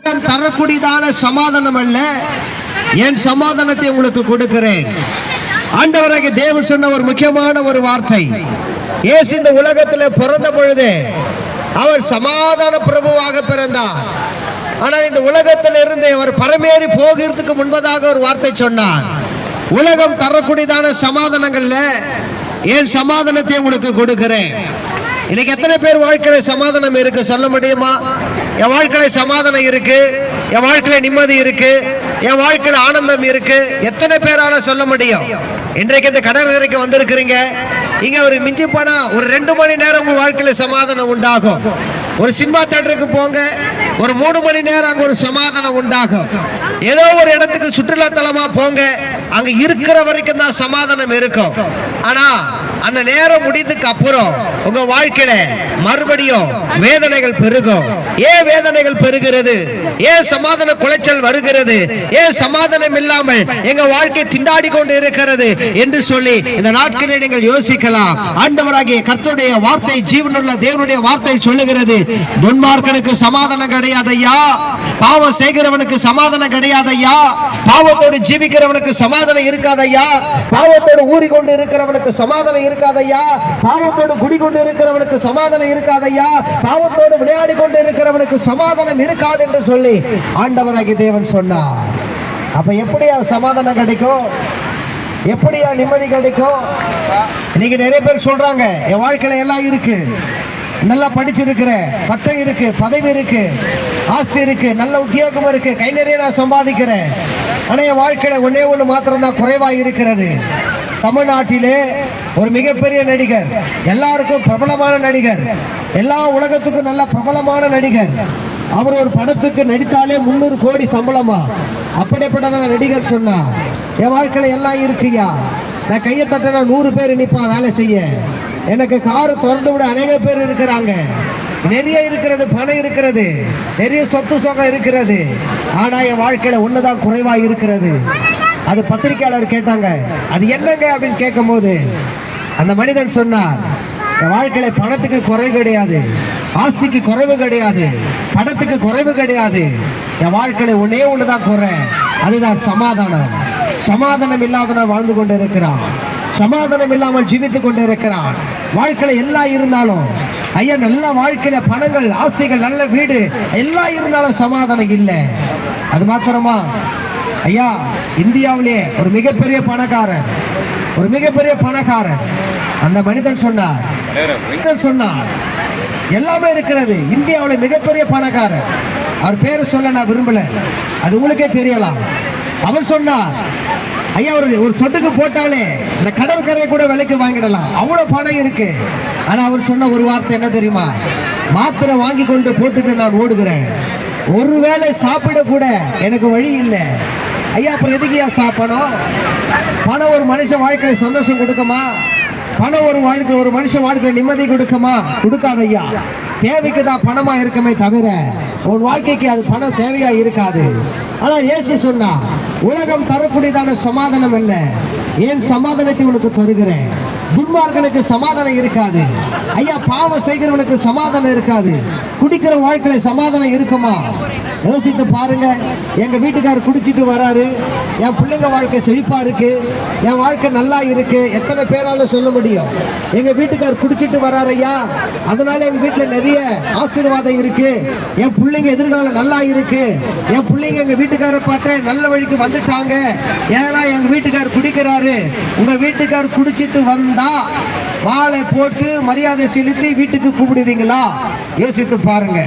உலகம் தரக்கூடியதான சமாதானம் அல்ல. என் சமாதானத்தை உங்களுக்கு கொடுக்கிறேன். ஆண்டவராகிய தேவன் சொன்ன ஒரு முக்கியமான ஒரு வார்த்தை. இயேசு இந்த உலகத்தில் பிறந்த பொழுது அவர் சமாதான பிரபுவாக பிறந்தார். ஆனால் இந்த உலகத்தில் இருந்து அவர் பரமேறி போகிறதுக்கு முன்பதாக ஒரு வார்த்தை சொன்னார். உலகம் தரக்கூடியதான சமாதானங்கள்ல என் சமாதானத்தை உங்களுக்கு கொடுக்கிறேன். இன்னைக்கு எத்தனை பேர் வாழ்க்கையில சமாதானம் இருக்கு? சொல்ல முடியுமா? என் வாழ்க்கையில சமாதானம் இருக்கு. என் வாழ்க்கையில நிம்மதி இருக்கு. என் வாழ்க்கையில ஆனந்தம் இருக்கு. எத்தனை பேரால சொல்ல முடியும்? இன்றைக்கு இந்த கடற்கரைக்கு வந்திருக்கிறீங்க. இங்க ஒரு மிஞ்சி போனா ஒரு ரெண்டு மணி நேரம் உங்க வாழ்க்கையில சமாதானம் உண்டாகும். ஒரு சினிமா தேட்டருக்கு போங்க. ஒரு மூணு மணி நேரம் அங்கே ஒரு சமாதானம் உண்டாகும். ஏதோ ஒரு இடத்துக்கு சுற்றுலா தலமா போங்க. அங்க இருக்கிற வரைக்கும் தான் சமாதானம் இருக்கும். ஆனா அந்த நேரம் முடிந்ததுக்கு அப்புறம் உங்க வாழ்க்கையில மறுபடியும் வேதனைகள் பெருகும். ஏன் வேதனைகள் பெருகிறது? ஏன் சமாதான குலைச்சல் வருகிறது? ஏன் சமாதானம் இல்லாமல் எங்க வாழ்க்கை திண்டாடி கொண்டு இருக்கிறது என்று சொல்லி இந்த நாட்களில் நீங்கள் யோசிக்கலாம். ஆண்டவராகிய கர்த்தருடைய வார்த்தை ஜீவனுள்ள தேவனுடைய வார்த்தை சொல்லுகிறது. துன்மார்க்கனுக்கு சமாதானம் கிடையாது ஐயா பாவம் செய்கிறவனுக்கு சமாதானம் கிடையாது ஐயா பாவத்தோடு ஜீவிக்கிறவனுக்கு சமாதானம் இருக்காது ஐயா பாவத்தோடு ஊறிக்கொண்டு இருக்கிறவனுக்கு சமாதானம் இருக்காது ஐயா பாவத்தோடு குடிகொண்டு இருக்கிறவனுக்கு சமாதானம் இருக்காது ஐயா பாவத்தோடு விளையாடி கொண்டு இருக்கிறவனுக்கு சமாதானம் இருக்காது என்று சொல்லி ஆண்டவராகிய தேவன் சொன்னார். அப்ப எப்படியா சமாதானம் கிடைக்கும்? எப்படியா நிம்மதி கிடைக்கும்? இன்னைக்கு நிறைய பேர் சொல்றாங்க என் வாழ்க்கையில எல்லாம் இருக்கு. நல்லா படிச்சிருக்கிறேன் பட்டம் இருக்கு பதவி இருக்கு ஆஸ்தி இருக்கு நல்ல உத்தியோகம் இருக்கு கை நிறைய நான் சம்பாதிக்கிறேன். ஆனா என் வாழ்க்கையில ஒன்னே ஒண்ணு மாத்திரம் தான் குறைவா இருக்கிறது. தமிழ்நாட்டிலே ஒரு மிகப்பெரிய நடிகர் எல்லாருக்கும் பிரபலமான நடிகர் எல்லா உலகத்துக்கும் நல்ல பிரபலமான நடிகர் அவர் ஒரு படத்துக்கு நடித்தாலே முந்நூறு கோடி சம்பளமா? அப்படிப்பட்டதான நடிகர் சொன்னா என் வாழ்க்கையில எல்லாம் இருக்குயா? நான் கையை தட்டினா நூறு பேர் நிற்பா வேலை செய்ய. எனக்கு காரு திறந்து விட அநேக பேர் இருக்கிறாங்க. நிறைய இருக்கிறது பணம் இருக்கிறது. நிறைய சொத்து சொகம் இருக்கிறது. ஆனா என் வாழ்க்கையில ஒண்ணுதான் குறைவா இருக்கிறது. அது பத்திரிக்கையாளர் கேட்டாங்க அது என்னங்க? அப்படின்னு கேட்கும்போது அந்த மனிதன் சொன்னார் வாழ்க்கையில பணத்துக்கு குறைவு கிடையாது. ஆஸ்திக்கு குறைவு கிடையாது. பணத்துக்கு குறைவு கிடையாது. என் வாழ்க்கையில ஒன்னே ஒண்ணுதான் குறை. அதுதான் சமாதானம். சமாதானம் இல்லாதவன் வாழ்ந்து கொண்டு இருக்கிறான் சமாதானம் இல்லாமல் ஜீவித்து கொண்டு இருக்கிறான் வாழ்க்கையில எல்லாம் இருந்தாலும் ஐயா நல்ல வாழ்க்கையில பணங்கள் ஆஸ்திகள் நல்ல வீடு எல்லாம் இருந்தாலும் சமாதானம் இல்லை. அது மாத்திரமா? ஐயா இந்தியாவிலேயே ஒரு மிகப்பெரிய பணக்காரன் ஒரு மிகப்பெரிய பணக்காரன் அந்த மனிதன் சொன்னார் சொன்னார். எல்லாமே இருக்கிறது. இந்தியாவில் மிகப்பெரிய பணக்காரர். அவர் பேரை சொல்ல நான் விரும்பல. அது உங்களுக்கே தெரியலாம். அவர் சொன்னார் ஐயா ஒரு ஒரு சொட்டுக்கு போட்டாலே இந்த கடற்கரை கூட விலைக்கு வாங்கிடலாம். அவ்வளோ பணம் இருக்கு. ஆனால் அவர் சொன்ன ஒரு வார்த்தை என்ன தெரியுமா? மாத்திரை வாங்கி கொண்டு போட்டுட்டு நான் ஓடுகிறேன். ஒருவேளை சாப்பிட கூட எனக்கு வழி இல்லை. ஐயா அப்புறம் எதுக்குயா சாப்பிடணும்? பணம் ஒரு மனுஷன் வாழ்க்கையில சந்தோஷம் கொடுக்குமா? பணம் ஒரு வாழ்க்கை ஒரு மனுஷன் வாழ்க்கை நிம்மதி கொடுக்குமா? கொடுக்காத ஐயா தேவைக்கு தான் பணமா இருக்குமே தவிர உன் வாழ்க்கைக்கு அது பணம் தேவையா இருக்காது. ஆனா இயேசு சொன்னா உலகம் தரக்கூடியதான சமாதானம் அல்ல. ஏன் சமாதானத்தை உனக்கு தருகிறேன்? துன்மார்கனுக்கு சமாதானம் இருக்காது. ஐயா பாவம் செய்கிறவனுக்கு சமாதானம் இருக்காது. குடிக்கிற வாழ்க்கையில சமாதானம் இருக்குமா? யோசித்து பாருங்க. எங்க வீட்டுக்காரர் குடிச்சிட்டு வராரு. என் பிள்ளைங்க வாழ்க்கை செழிப்பா இருக்கு. என் வாழ்க்கை நல்லா இருக்கு. எத்தனை பேரால சொல்ல முடியும்? எங்க வீட்டுக்காரர் குடிச்சிட்டு வராரு ஐயா. அதனால எங்க வீட்டுல நிறைய ஆசீர்வாதம் இருக்கு. என் பிள்ளைங்க எதிர்காலம் நல்லா இருக்கு. என் பிள்ளைங்க எங்க வீட்டுக்காரரை பார்த்து நல்ல வழிக்கு வந்துட்டாங்க. ஏன்னா எங்க வீட்டுக்காரர் குடிக்கிறாரு. உங்க வீட்டுக்காரர் குடிச்சிட்டு வந்த வாழை போட்டு மரியாதை செலுத்தி வீட்டுக்கு கூப்பிடுவீங்களா? யோசித்து பாருங்க.